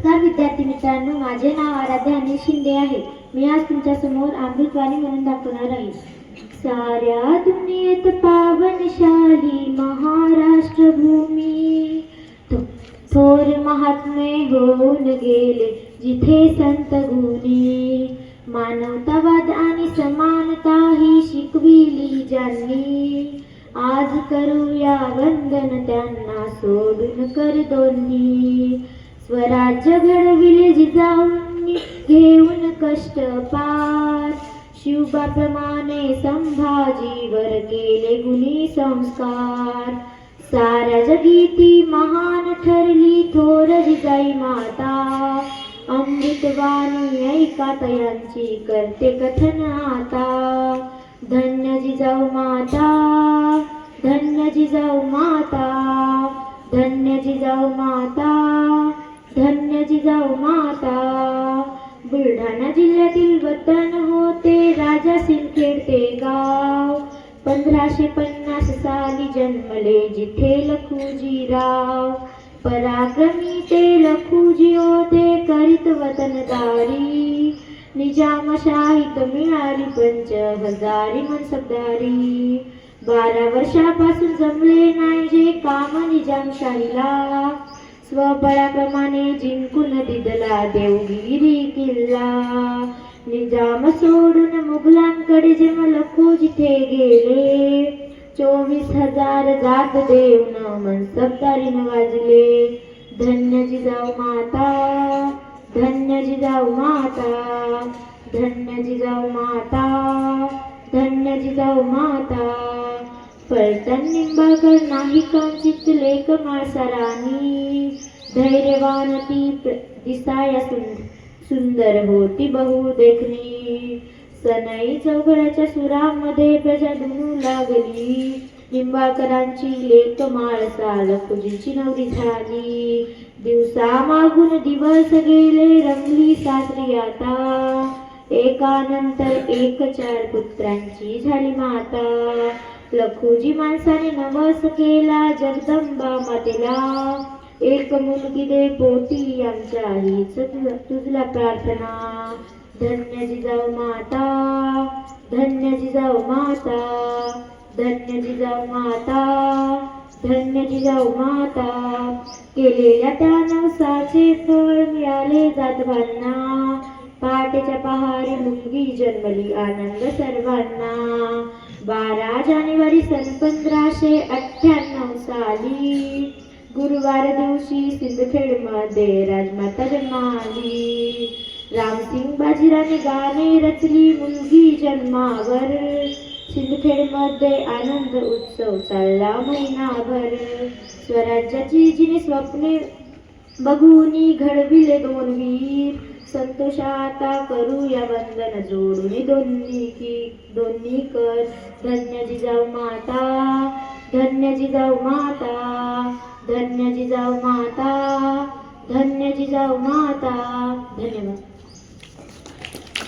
नमस्कार विद्यार्थी मित्रांनो माझे नाव आराध्या अनिल शिंदे आहे. मी आज तुमच्यासमोर अमृतवाणी म्हणून दाखवणार आहे. साऱ्या दुनियेत पावनशाली महाराष्ट्र भूमी थोर महात्मे होऊन गेले जिथे संत गुणी. मानवतावाद आणि समानता ही शिकविली ज्यांनी. आज करूया वंदन त्यांना सोडून कर दोन्ही. राज्य घडविले जिजाऊंनी घेऊन कष्ट पार. शिवबाप्रमाणे संभाजीवर केले गुणी संस्कार. साऱ्या जगी ती महान ठरली थोर जिजाई माता. अमृतवाणी ऐका तयांची करते कथन आता. धन्य जिजाऊ माता धन्य जिजाऊ माता. धन्य जिजाऊ माता धन्य जिजाऊ माता. बुलढाणा जिल्ह्यातील वतन होते राजा सिंदखेड ते गाव. पंधराशे पन्नास साली जन्मले जिथे लखुजीराव पराक्रमी ते लखुजी होते करीत वतनदारी. निजामशाहीत मिळाली पंच हजारी मनसबदारी. बारा वर्षापासून जमले नाही जे काम निजामशाहीला. स्वबळाप्रमाणे जिंकून दिदला देवगिरी किल्ला. निजाम सोडून मुघलांकडे जे लखो जिथे गेले. चोवीस हजार जात देऊन मनसबदारीन वाजले. धन्य जिजाऊ माता धन्य जिजाऊ माता धन्य जिजाऊ माता धन्य जिजाऊ माता. पलटण निंबाकर नाही कांचित लेख माळसरानी धैर्यवान ती दिसाया सुंदर होती बहु देखणी. सनई चौघड्याच्या सुरामध्ये प्रजा धुनू लागली. निंबाळकरांची लेख माळसा लखुजीची नवरी झाली. दिवसा मागून दिवस गेले रंगली सासरी आता. एकानंतर एक चार पुत्रांची झाली माता. लखुजी माणसाने नवस केला जगदंबा मातेला. एक मुलगी दे पोटी आमच्या आई तुझला प्रार्थना. धन्य जिजाऊ माता धन्य जिजाऊ माता धन्य जिजाऊ माता धन्य जिजाऊ माता. केलेल्या त्या नवसाचे फळ मिळाले जाधवांना पहाटेच्या पहारी मुलगी जन्मली आनंद सर्वांना. बारा जानेवारी सन पंधराशे अठ्ठ्याण्णव साली गुरुवार दिवशी सिंदखेडमध्ये राजमाता जन्माली. रामसिंग बाजीराने गाणे रचली मुलगी जन्मावर. सिंदखेडमध्ये आनंद उत्सव चालला महिनाभर. स्वराज्याची जिने स्वप्ने बघूनी घडविले दोन वीर. संतोषाता करूया वंदन जोडून दोन्ही की दोन्ही कर. धन्य जिजाऊ माता. धन्य जिजाऊ माता धन्य जिजाऊ माता धन्य जिजाऊ माता धन्यवाद.